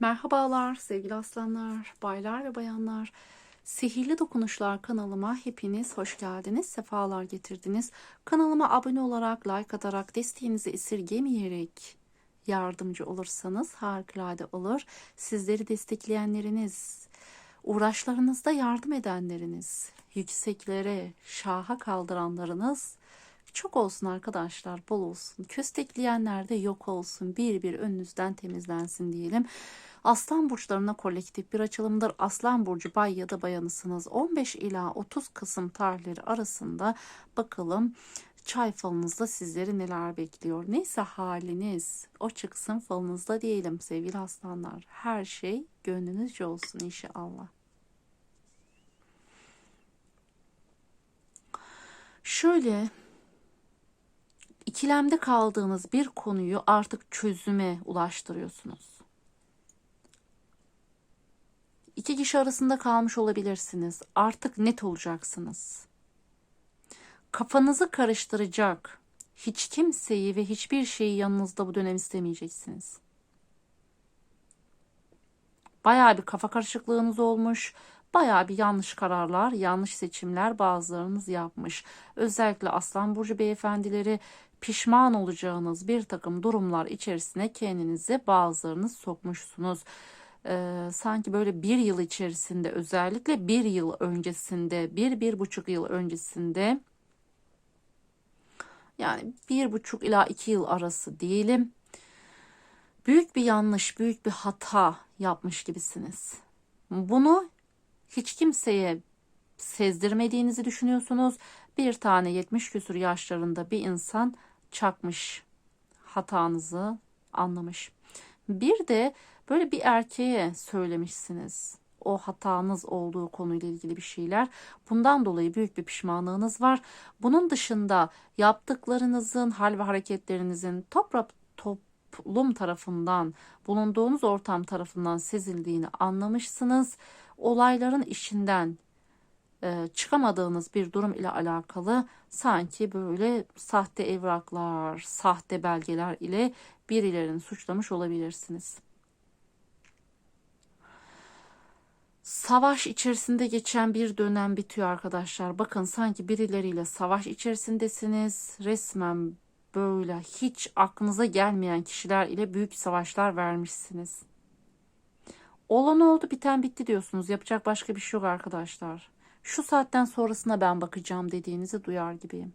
Merhabalar sevgili aslanlar, baylar ve bayanlar. Sihirli Dokunuşlar kanalıma hepiniz hoş geldiniz, sefalar getirdiniz. Kanalıma abone olarak, like atarak, desteğinizi esirgemeyerek yardımcı olursanız harikulade olur. Sizleri destekleyenleriniz, uğraşlarınızda yardım edenleriniz, yükseklere, şaha kaldıranlarınız çok olsun arkadaşlar, bol olsun. Köstekleyenler de yok olsun. Bir bir önünüzden temizlensin diyelim. Aslan burçlarına kolektif bir açılımdır. Aslan burcu bay ya da bayanısınız. 15 ila 30 Kasım tarihleri arasında bakalım çay falınızda sizleri neler bekliyor. Neyse haliniz o çıksın falınızda diyelim sevgili aslanlar. Her şey gönlünüzce olsun inşallah. Şöyle ikilemde kaldığınız bir konuyu artık çözüme ulaştırıyorsunuz. İki kişi arasında kalmış olabilirsiniz. Artık net olacaksınız. Kafanızı karıştıracak hiç kimseyi ve hiçbir şeyi yanınızda bu dönem istemeyeceksiniz. Bayağı bir kafa karışıklığınız olmuş. Bayağı bir yanlış kararlar, yanlış seçimler bazılarınız yapmış. Özellikle Aslan Burcu beyefendileri pişman olacağınız bir takım durumlar içerisine kendinizi bazılarınız sokmuşsunuz. Ee, sanki böyle bir yıl içerisinde özellikle bir yıl öncesinde bir bir buçuk yıl öncesinde yani bir buçuk ila iki yıl arası diyelim büyük bir yanlış büyük bir hata yapmış gibisiniz. Bunu hiç kimseye sezdirmediğinizi düşünüyorsunuz. Bir tane 70 küsur yaşlarında bir insan çakmış hatanızı anlamış. Bir de böyle bir erkeğe söylemişsiniz o hatanız olduğu konuyla ilgili bir şeyler. Bundan dolayı büyük bir pişmanlığınız var. Bunun dışında yaptıklarınızın, hal ve hareketlerinizin toprak toplum tarafından, bulunduğunuz ortam tarafından sezildiğini anlamışsınız. Olayların işinden e, çıkamadığınız bir durum ile alakalı sanki böyle sahte evraklar, sahte belgeler ile birilerini suçlamış olabilirsiniz. Savaş içerisinde geçen bir dönem bitiyor arkadaşlar. Bakın sanki birileriyle savaş içerisindesiniz. Resmen böyle hiç aklınıza gelmeyen kişiler ile büyük savaşlar vermişsiniz. Olan oldu biten bitti diyorsunuz. Yapacak başka bir şey yok arkadaşlar şu saatten sonrasına ben bakacağım dediğinizi duyar gibiyim.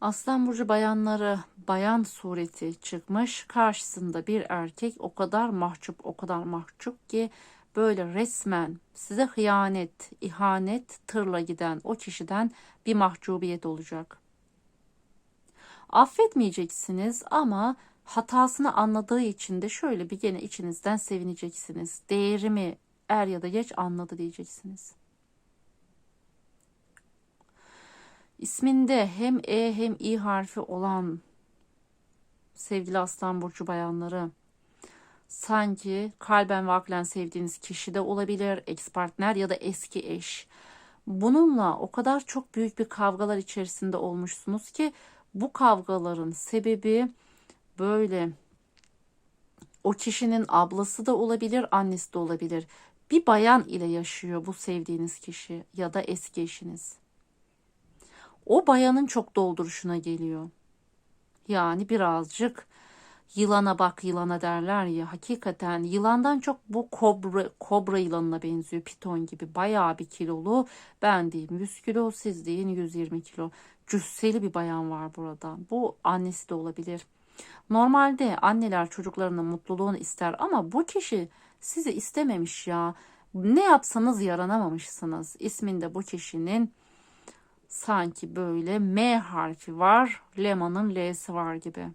Aslan burcu bayanları bayan sureti çıkmış. Karşısında bir erkek o kadar mahcup, o kadar mahcup ki böyle resmen size hıyanet, ihanet tırla giden o kişiden bir mahcubiyet olacak. Affetmeyeceksiniz ama hatasını anladığı için de şöyle bir gene içinizden sevineceksiniz. Değerimi er ya da geç anladı diyeceksiniz. İsminde hem E hem İ harfi olan sevgili Aslan Burcu bayanları sanki kalben vaklen sevdiğiniz kişi de olabilir, ex partner ya da eski eş. Bununla o kadar çok büyük bir kavgalar içerisinde olmuşsunuz ki bu kavgaların sebebi böyle o kişinin ablası da olabilir, annesi de olabilir. Bir bayan ile yaşıyor bu sevdiğiniz kişi ya da eski eşiniz. O bayanın çok dolduruşuna geliyor. Yani birazcık yılana bak yılana derler ya hakikaten yılandan çok bu kobra, kobra yılanına benziyor piton gibi bayağı bir kilolu ben diyeyim 100 kilo siz deyin 120 kilo cüsseli bir bayan var burada bu annesi de olabilir Normalde anneler çocuklarının mutluluğunu ister ama bu kişi sizi istememiş ya. Ne yapsanız yaranamamışsınız. İsminde bu kişinin sanki böyle M harfi var. Leman'ın L'si var gibi.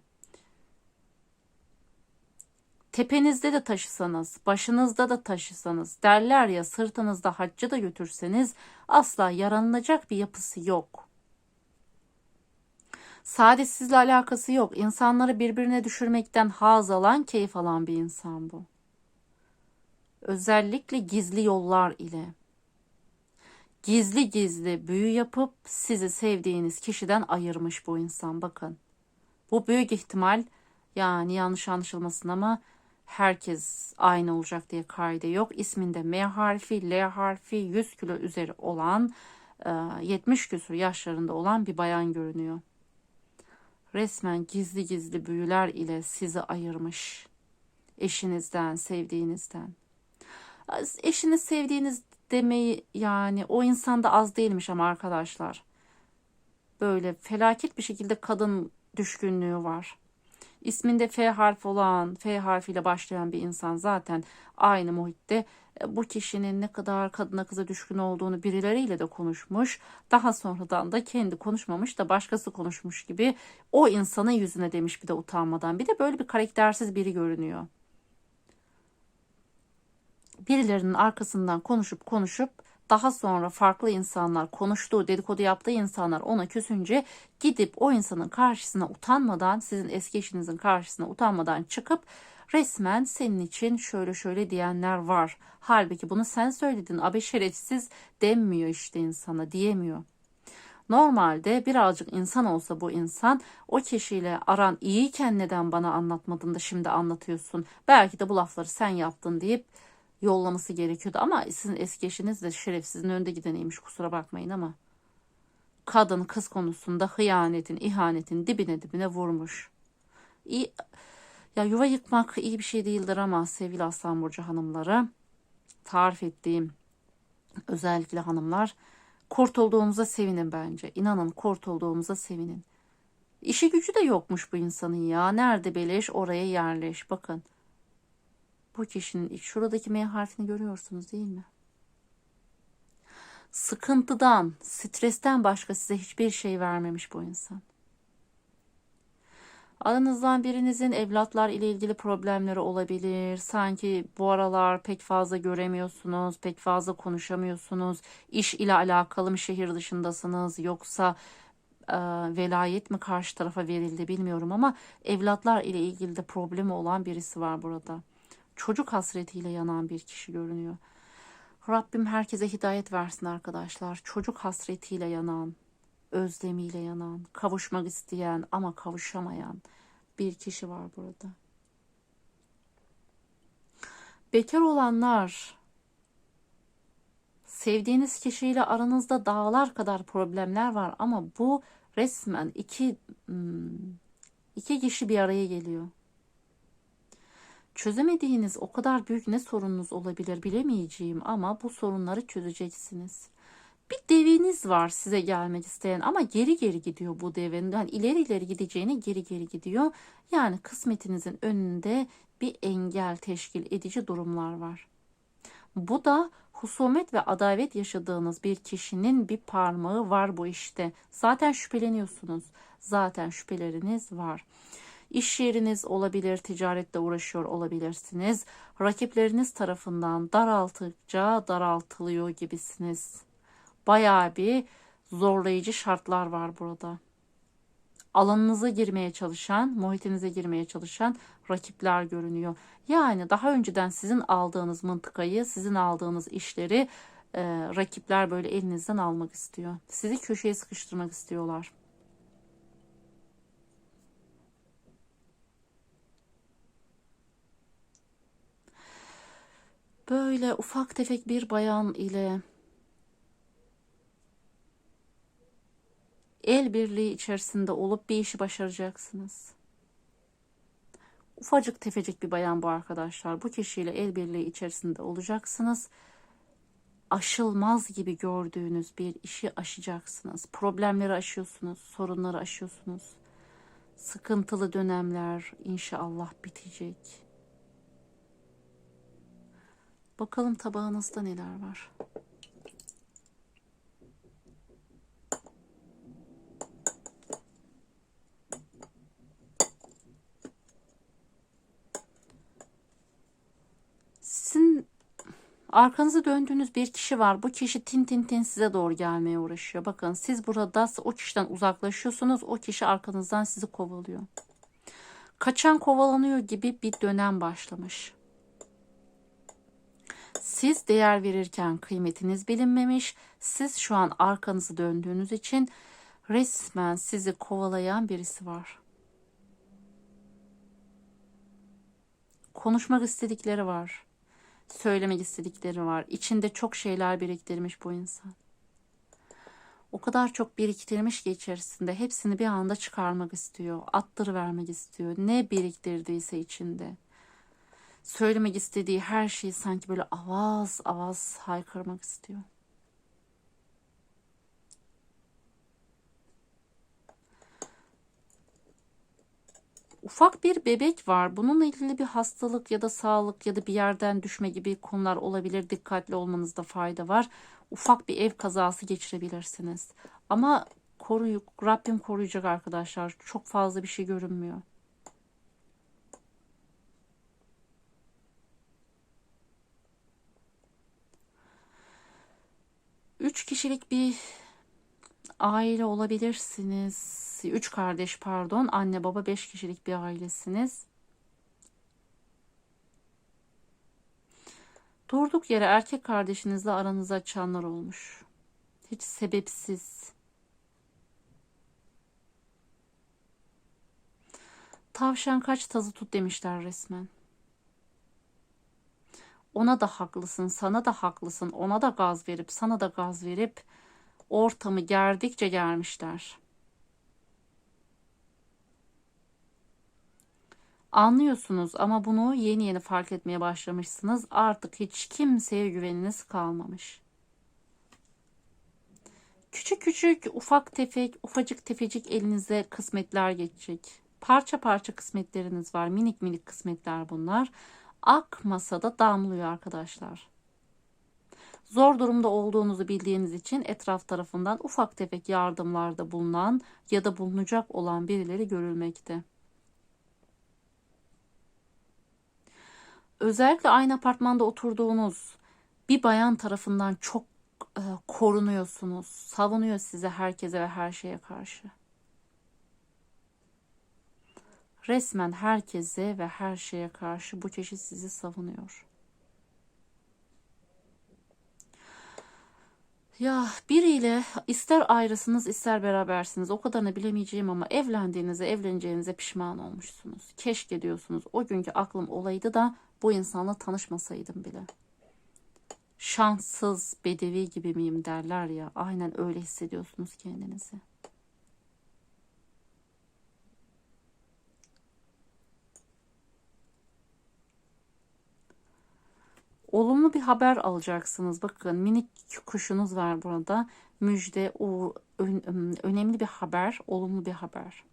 Tepenizde de taşısanız, başınızda da taşısanız, derler ya sırtınızda haccı da götürseniz asla yaranılacak bir yapısı yok. Sadece sizle alakası yok. İnsanları birbirine düşürmekten haz alan, keyif alan bir insan bu. Özellikle gizli yollar ile. Gizli gizli büyü yapıp sizi sevdiğiniz kişiden ayırmış bu insan bakın. Bu büyük ihtimal yani yanlış anlaşılmasın ama herkes aynı olacak diye kaide yok. İsminde M harfi, L harfi, 100 kilo üzeri olan, e, 70 küsur yaşlarında olan bir bayan görünüyor. Resmen gizli gizli büyüler ile sizi ayırmış. Eşinizden, sevdiğinizden. Eşiniz sevdiğiniz demeyi yani o insan da az değilmiş ama arkadaşlar. Böyle felaket bir şekilde kadın düşkünlüğü var. İsminde F harfi olan, F harfiyle başlayan bir insan zaten aynı muhitte e, bu kişinin ne kadar kadına kıza düşkün olduğunu birileriyle de konuşmuş. Daha sonradan da kendi konuşmamış da başkası konuşmuş gibi o insanın yüzüne demiş bir de utanmadan. Bir de böyle bir karaktersiz biri görünüyor. Birilerinin arkasından konuşup konuşup daha sonra farklı insanlar konuştuğu dedikodu yaptığı insanlar ona küsünce gidip o insanın karşısına utanmadan sizin eski eşinizin karşısına utanmadan çıkıp resmen senin için şöyle şöyle diyenler var. Halbuki bunu sen söyledin abe şerefsiz denmiyor işte insana diyemiyor. Normalde birazcık insan olsa bu insan o kişiyle aran iyiyken neden bana anlatmadın da şimdi anlatıyorsun. Belki de bu lafları sen yaptın deyip yollaması gerekiyordu. Ama sizin eski eşiniz de şerefsizin önde gideneymiş kusura bakmayın ama. Kadın kız konusunda hıyanetin, ihanetin dibine dibine vurmuş. İyi, ya yuva yıkmak iyi bir şey değildir ama sevgili Aslan Burcu hanımları tarif ettiğim özellikle hanımlar kurtulduğumuza sevinin bence. İnanın kurtulduğumuza sevinin. İşi gücü de yokmuş bu insanın ya. Nerede beleş oraya yerleş. Bakın bu kişinin şuradaki M harfini görüyorsunuz değil mi? Sıkıntıdan, stresten başka size hiçbir şey vermemiş bu insan. Aranızdan birinizin evlatlar ile ilgili problemleri olabilir. Sanki bu aralar pek fazla göremiyorsunuz, pek fazla konuşamıyorsunuz. İş ile alakalı mı şehir dışındasınız yoksa e, velayet mi karşı tarafa verildi bilmiyorum ama evlatlar ile ilgili de problemi olan birisi var burada çocuk hasretiyle yanan bir kişi görünüyor. Rabbim herkese hidayet versin arkadaşlar. Çocuk hasretiyle yanan, özlemiyle yanan, kavuşmak isteyen ama kavuşamayan bir kişi var burada. Bekar olanlar sevdiğiniz kişiyle aranızda dağlar kadar problemler var ama bu resmen iki hmm, iki kişi bir araya geliyor. Çözemediğiniz o kadar büyük ne sorununuz olabilir bilemeyeceğim ama bu sorunları çözeceksiniz. Bir deviniz var size gelmek isteyen ama geri geri gidiyor bu devin. Yani ileri ileri gideceğine geri geri gidiyor. Yani kısmetinizin önünde bir engel teşkil edici durumlar var. Bu da husumet ve adavet yaşadığınız bir kişinin bir parmağı var bu işte. Zaten şüpheleniyorsunuz. Zaten şüpheleriniz var. İş yeriniz olabilir, ticaretle uğraşıyor olabilirsiniz. Rakipleriniz tarafından daraltıkça daraltılıyor gibisiniz. Bayağı bir zorlayıcı şartlar var burada. Alanınıza girmeye çalışan, muhitinize girmeye çalışan rakipler görünüyor. Yani daha önceden sizin aldığınız mıntıkayı, sizin aldığınız işleri e, rakipler böyle elinizden almak istiyor. Sizi köşeye sıkıştırmak istiyorlar. Böyle ufak tefek bir bayan ile el birliği içerisinde olup bir işi başaracaksınız. Ufacık tefecik bir bayan bu arkadaşlar. Bu kişiyle el birliği içerisinde olacaksınız. Aşılmaz gibi gördüğünüz bir işi aşacaksınız. Problemleri aşıyorsunuz, sorunları aşıyorsunuz. Sıkıntılı dönemler inşallah bitecek. Bakalım tabağınızda neler var. Sizin arkanızı döndüğünüz bir kişi var. Bu kişi tin tin tin size doğru gelmeye uğraşıyor. Bakın siz burada o kişiden uzaklaşıyorsunuz. O kişi arkanızdan sizi kovalıyor. Kaçan kovalanıyor gibi bir dönem başlamış Siz değer verirken kıymetiniz bilinmemiş. Siz şu an arkanızı döndüğünüz için resmen sizi kovalayan birisi var. Konuşmak istedikleri var. Söylemek istedikleri var. İçinde çok şeyler biriktirmiş bu insan. O kadar çok biriktirmiş ki içerisinde hepsini bir anda çıkarmak istiyor. Attırıvermek istiyor. Ne biriktirdiyse içinde. Söylemek istediği her şeyi sanki böyle avaz avaz haykırmak istiyor. Ufak bir bebek var. Bununla ilgili bir hastalık ya da sağlık ya da bir yerden düşme gibi konular olabilir. Dikkatli olmanızda fayda var. Ufak bir ev kazası geçirebilirsiniz. Ama koruyu, Rabbim koruyacak arkadaşlar. Çok fazla bir şey görünmüyor. Üç kişilik bir aile olabilirsiniz. Üç kardeş pardon. Anne baba beş kişilik bir ailesiniz. Durduk yere erkek kardeşinizle aranızı açanlar olmuş. Hiç sebepsiz. Tavşan kaç tazı tut demişler resmen. Ona da haklısın, sana da haklısın, ona da gaz verip, sana da gaz verip ortamı gerdikçe germişler. Anlıyorsunuz ama bunu yeni yeni fark etmeye başlamışsınız. Artık hiç kimseye güveniniz kalmamış. Küçük küçük, ufak tefek, ufacık tefecik elinize kısmetler geçecek. Parça parça kısmetleriniz var. Minik minik kısmetler bunlar. Ak masada damlıyor arkadaşlar. Zor durumda olduğunuzu bildiğiniz için etraf tarafından ufak tefek yardımlarda bulunan ya da bulunacak olan birileri görülmekte. Özellikle aynı apartmanda oturduğunuz bir bayan tarafından çok e, korunuyorsunuz. Savunuyor size herkese ve her şeye karşı. Resmen herkese ve her şeye karşı bu çeşit sizi savunuyor. Ya biriyle ister ayrısınız ister berabersiniz o kadarını bilemeyeceğim ama evlendiğinize evleneceğinize pişman olmuşsunuz. Keşke diyorsunuz o günkü aklım olaydı da bu insanla tanışmasaydım bile. Şanssız bedevi gibi miyim derler ya aynen öyle hissediyorsunuz kendinizi. Olumlu bir haber alacaksınız. Bakın minik kuşunuz var burada. Müjde, o önemli bir haber, olumlu bir haber.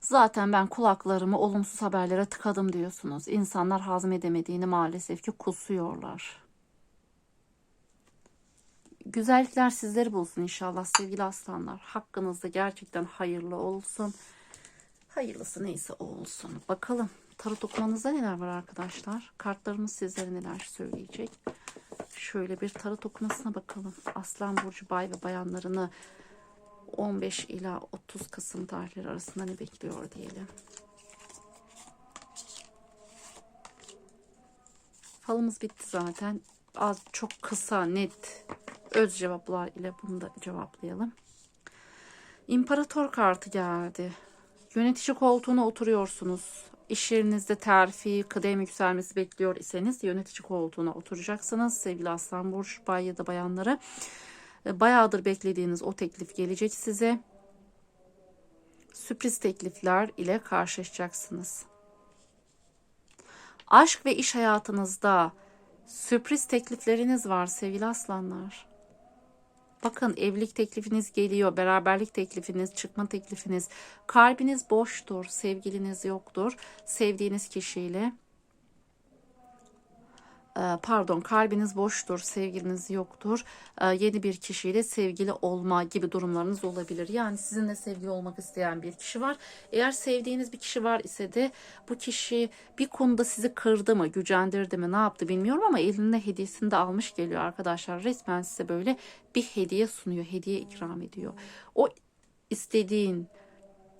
Zaten ben kulaklarımı olumsuz haberlere tıkadım diyorsunuz. İnsanlar hazmedemediğini maalesef ki kusuyorlar. Güzellikler sizleri bulsun inşallah sevgili aslanlar. Hakkınızda gerçekten hayırlı olsun. Hayırlısı neyse o olsun. Bakalım tarot okumanızda neler var arkadaşlar? Kartlarımız sizlere neler söyleyecek? Şöyle bir tarot okumasına bakalım. Aslan Burcu bay ve bayanlarını 15 ila 30 Kasım tarihleri arasında ne bekliyor diyelim. Falımız bitti zaten. Az çok kısa, net, öz cevaplar ile bunu da cevaplayalım. İmparator kartı geldi. Yönetici koltuğuna oturuyorsunuz. İş yerinizde terfi, kıdem yükselmesi bekliyor iseniz yönetici koltuğuna oturacaksınız. Sevgili Aslan Burç, bay ya da bayanları. E, bayağıdır beklediğiniz o teklif gelecek size. Sürpriz teklifler ile karşılaşacaksınız. Aşk ve iş hayatınızda sürpriz teklifleriniz var sevgili aslanlar. Bakın evlilik teklifiniz geliyor, beraberlik teklifiniz, çıkma teklifiniz. Kalbiniz boştur, sevgiliniz yoktur. Sevdiğiniz kişiyle pardon kalbiniz boştur, sevgiliniz yoktur, ee, yeni bir kişiyle sevgili olma gibi durumlarınız olabilir. Yani sizinle sevgili olmak isteyen bir kişi var. Eğer sevdiğiniz bir kişi var ise de bu kişi bir konuda sizi kırdı mı, gücendirdi mi, ne yaptı bilmiyorum ama elinde hediyesini de almış geliyor arkadaşlar. Resmen size böyle bir hediye sunuyor, hediye ikram ediyor. O istediğin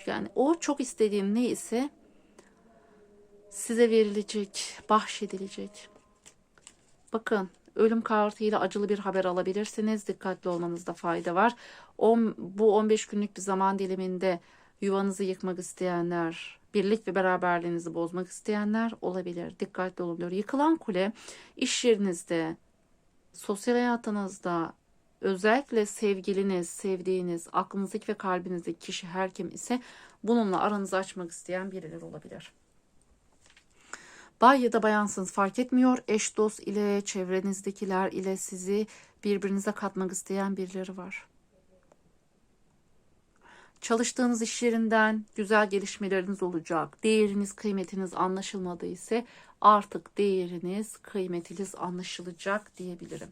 yani o çok istediğin ne ise size verilecek, bahşedilecek. Bakın ölüm kartıyla acılı bir haber alabilirsiniz. Dikkatli olmanızda fayda var. On, bu 15 günlük bir zaman diliminde yuvanızı yıkmak isteyenler, birlik ve beraberliğinizi bozmak isteyenler olabilir. Dikkatli olun diyor. Yıkılan kule iş yerinizde, sosyal hayatınızda, özellikle sevgiliniz, sevdiğiniz, aklınızdaki ve kalbinizdeki kişi her kim ise bununla aranızı açmak isteyen birileri olabilir. Bay ya da bayansınız fark etmiyor. Eş dost ile çevrenizdekiler ile sizi birbirinize katmak isteyen birileri var. Çalıştığınız iş yerinden güzel gelişmeleriniz olacak. Değeriniz, kıymetiniz anlaşılmadı ise artık değeriniz, kıymetiniz anlaşılacak diyebilirim.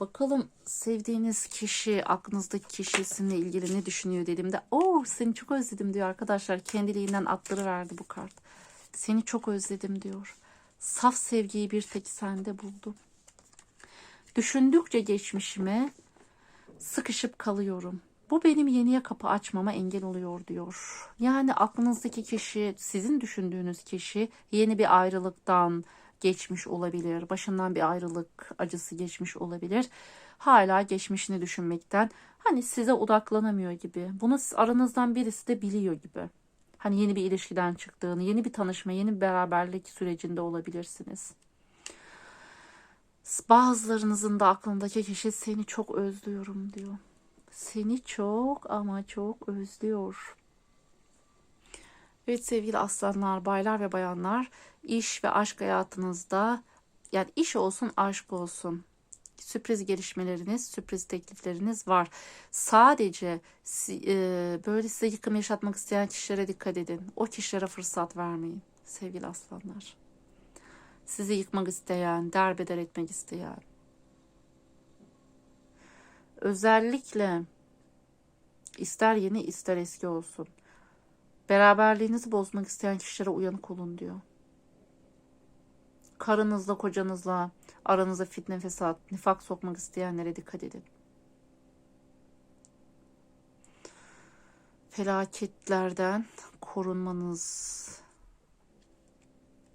Bakalım sevdiğiniz kişi, aklınızdaki kişi ilgili ne düşünüyor dediğimde o seni çok özledim diyor arkadaşlar. Kendiliğinden atları verdi bu kart. Seni çok özledim diyor. Saf sevgiyi bir tek sende buldum. Düşündükçe geçmişime sıkışıp kalıyorum. Bu benim yeniye kapı açmama engel oluyor diyor. Yani aklınızdaki kişi, sizin düşündüğünüz kişi yeni bir ayrılıktan geçmiş olabilir. Başından bir ayrılık acısı geçmiş olabilir. Hala geçmişini düşünmekten hani size odaklanamıyor gibi. Bunu aranızdan birisi de biliyor gibi. Hani yeni bir ilişkiden çıktığını, yeni bir tanışma, yeni bir beraberlik sürecinde olabilirsiniz. Bazılarınızın da aklındaki kişi seni çok özlüyorum diyor. Seni çok ama çok özlüyor. Evet sevgili aslanlar, baylar ve bayanlar, iş ve aşk hayatınızda yani iş olsun, aşk olsun sürpriz gelişmeleriniz, sürpriz teklifleriniz var. Sadece e, böyle size yıkım yaşatmak isteyen kişilere dikkat edin. O kişilere fırsat vermeyin sevgili aslanlar. Sizi yıkmak isteyen, derbeder etmek isteyen. Özellikle ister yeni ister eski olsun. Beraberliğinizi bozmak isteyen kişilere uyanık olun diyor. Karınızla, kocanızla aranıza fitne, fesat, nifak sokmak isteyenlere dikkat edin. Felaketlerden korunmanız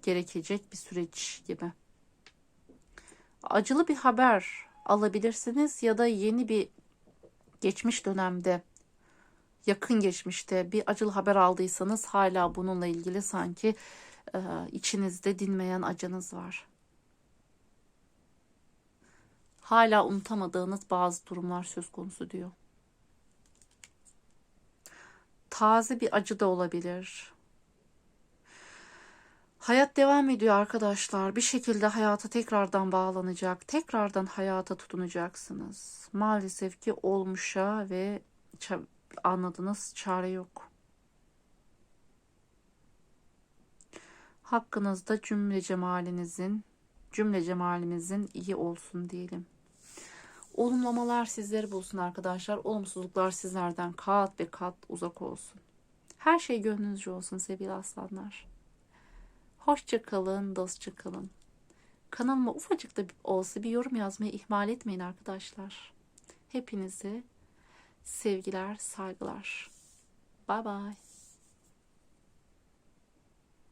gerekecek bir süreç gibi. Acılı bir haber alabilirsiniz ya da yeni bir geçmiş dönemde yakın geçmişte bir acılı haber aldıysanız hala bununla ilgili sanki e, içinizde dinmeyen acınız var. Hala unutamadığınız bazı durumlar söz konusu diyor. Taze bir acı da olabilir. Hayat devam ediyor arkadaşlar. Bir şekilde hayata tekrardan bağlanacak. Tekrardan hayata tutunacaksınız. Maalesef ki olmuşa ve anladınız çare yok. Hakkınızda cümle cemalinizin, cümle cemalimizin iyi olsun diyelim. Olumlamalar sizleri bulsun arkadaşlar. Olumsuzluklar sizlerden kat ve kat uzak olsun. Her şey gönlünüzce olsun sevgili aslanlar. Hoşça kalın, dostça kalın. Kanalıma ufacık da olsa bir yorum yazmayı ihmal etmeyin arkadaşlar. Hepinize sevgiler, saygılar. Bye bye.